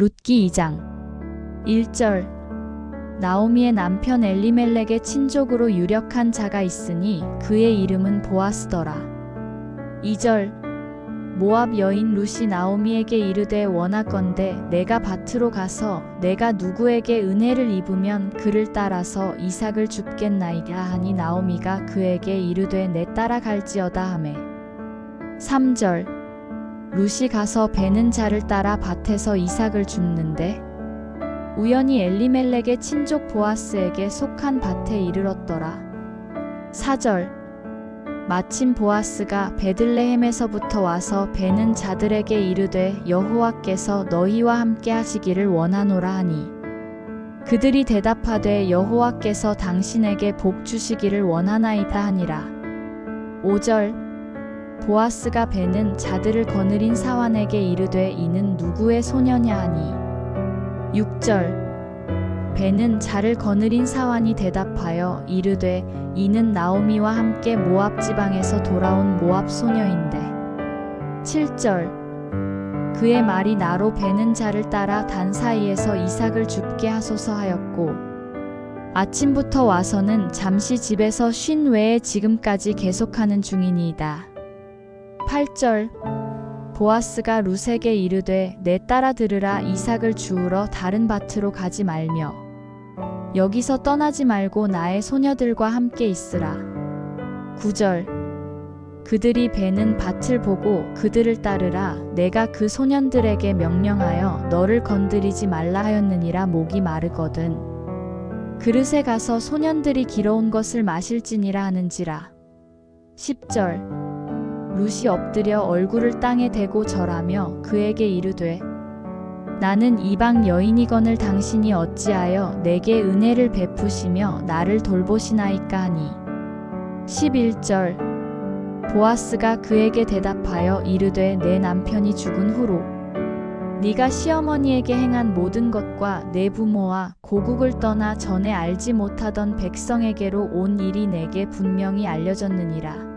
룻기 2장. 1절. 나오미의 남편 엘리멜렉의 친족으로 유력한 자가 있으니 그의 이름은 보아스더라. 2절. 모압 여인 룻이 나오미에게 이르되 원하건대 내가 밭으로 가서 내가 누구에게 은혜를 입으면 그를 따라서 이삭을 줍겠나이다 하니 나오미가 그에게 이르되 내 따라갈지어다 하매. 3절 룻이 가서 베는 자를 따라 밭에서 이삭을 줍는데 우연히 엘리멜렉의 친족 보아스에게 속한 밭에 이르렀더라. 4절 마침 보아스가 베들레헴에서부터 와서 베는 자들에게 이르되 여호와께서 너희와 함께 하시기를 원하노라 하니 그들이 대답하되 여호와께서 당신에게 복 주시기를 원하나이다 하니라. 5절 보아스가 베는 자들을 거느린 사환에게 이르되 이는 누구의 소녀냐 하니? 6절. 베는 자를 거느린 사환이 대답하여 이르되 이는 나오미와 함께 모압 지방에서 돌아온 모압 소녀인데. 7절. 그의 말이 나로 베는 자를 따라 단 사이에서 이삭을 줍게 하소서 하였고 아침부터 와서는 잠시 집에서 쉰 외에 지금까지 계속하는 중이니이다. 8절. 보아스가 룻에게 이르되 내 따라 들으라 이삭을 주우러 다른 밭으로 가지 말며 여기서 떠나지 말고 나의 소녀들과 함께 있으라. 9절. 그들이 베는 밭을 보고 그들을 따르라. 내가 그 소년들에게 명령하여 너를 건드리지 말라 하였느니라 목이 마르거든. 그릇에 가서 소년들이 길어온 것을 마실지니라 하는지라. 10절 룻이 엎드려 얼굴을 땅에 대고 절하며 그에게 이르되 나는 이방 여인이건을 당신이 어찌하여 내게 은혜를 베푸시며 나를 돌보시나이까 하니? 11절. 보아스가 그에게 대답하여 이르되 내 남편이 죽은 후로 네가 시어머니에게 행한 모든 것과 내 부모와 고국을 떠나 전에 알지 못하던 백성에게로 온 일이 내게 분명히 알려졌느니라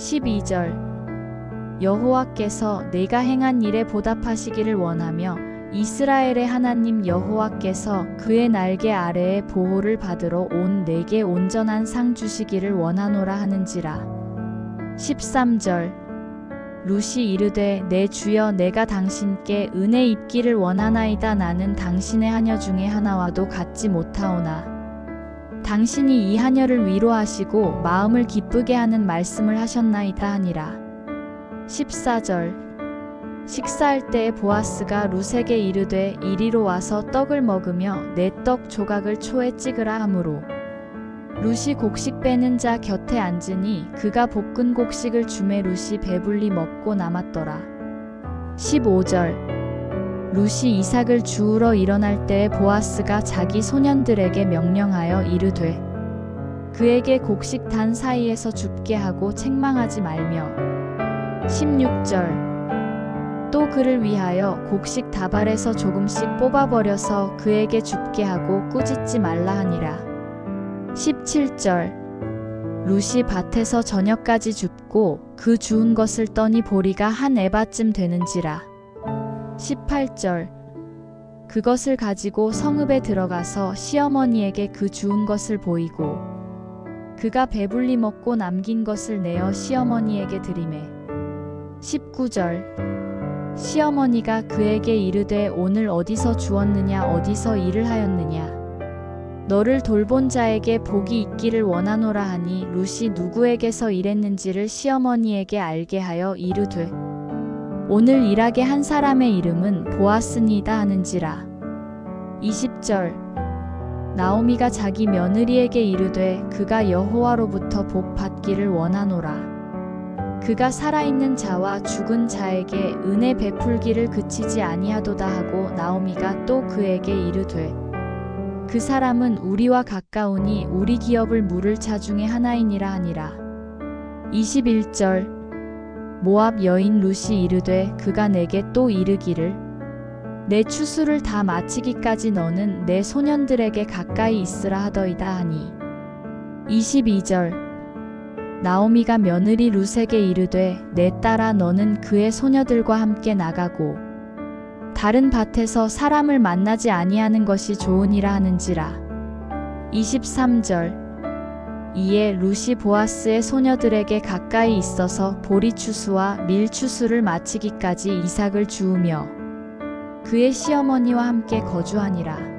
12절. 여호와께서 내가 행한 일에 보답하시기를 원하며 이스라엘의 하나님 여호와께서 그의 날개 아래에 보호를 받으러 온 내게 온전한 상 주시기를 원하노라 하는지라. 13절. 룻이 이르되 내 주여 내가 당신께 은혜 입기를 원하나이다. 나는 당신의 하녀 중에 하나와도 같지 못하오나 당신이 이 하녀를 위로하시고 마음을 기쁘게 하는 말씀을 하셨나이다 하니라. 14절. 식사할 때에 보아스가 룻에게 이르되 이리로 와서 떡을 먹으며 내 떡 조각을 초에 찍으라 하므로. 룻이 곡식 빼는 자 곁에 앉으니 그가 볶은 곡식을 주매 룻이 배불리 먹고 남았더라. 15절 룻이 이삭을 주우러 일어날 때에 보아스가 자기 소년들에게 명령하여 이르되 그에게 곡식 단 사이에서 줍게 하고 책망하지 말며. 16절. 또 그를 위하여 곡식 다발에서 조금씩 뽑아버려서 그에게 줍게 하고 꾸짖지 말라 하니라. 17절. 룻이 밭에서 저녁까지 줍고 그 주운 것을 떠니 보리가 한 에바쯤 되는지라 18절. 그것을 가지고 성읍에 들어가서 시어머니에게 그 주운 것을 보이고 그가 배불리 먹고 남긴 것을 내어 시어머니에게 드리매 19절. 시어머니가 그에게 이르되 오늘 어디서 주었느냐 어디서 일을 하였느냐? 너를 돌본 자에게 복이 있기를 원하노라 하니 룻이 누구에게서 일했는지를 시어머니에게 알게 하여 이르되 오늘 일하게 한 사람의 이름은 보아스니다 하는지라. 20절. 나오미가 자기 며느리에게 이르되 그가 여호와로부터 복 받기를 원하노라. 그가 살아있는 자와 죽은 자에게 은혜 베풀기를 그치지 아니하도다 하고 나오미가 또 그에게 이르되 그 사람은 우리와 가까우니 우리 기업을 물을 자 중에 하나이니라 하니라. 21절 모압 여인 룻이 이르되 그가 내게 또 이르기를 내 추수를 다 마치기까지 너는 내 소년들에게 가까이 있으라 하더이다 하니. 22절. 나오미가 며느리 룻에게 이르되 내 딸아 너는 그의 소녀들과 함께 나가고 다른 밭에서 사람을 만나지 아니하는 것이 좋으니라 하는지라. 23절 이에 루시 보아스의 소녀들에게 가까이 있어서 보리 추수와 밀 추수를 마치기까지 이삭을 주우며 그의 시어머니와 함께 거주하니라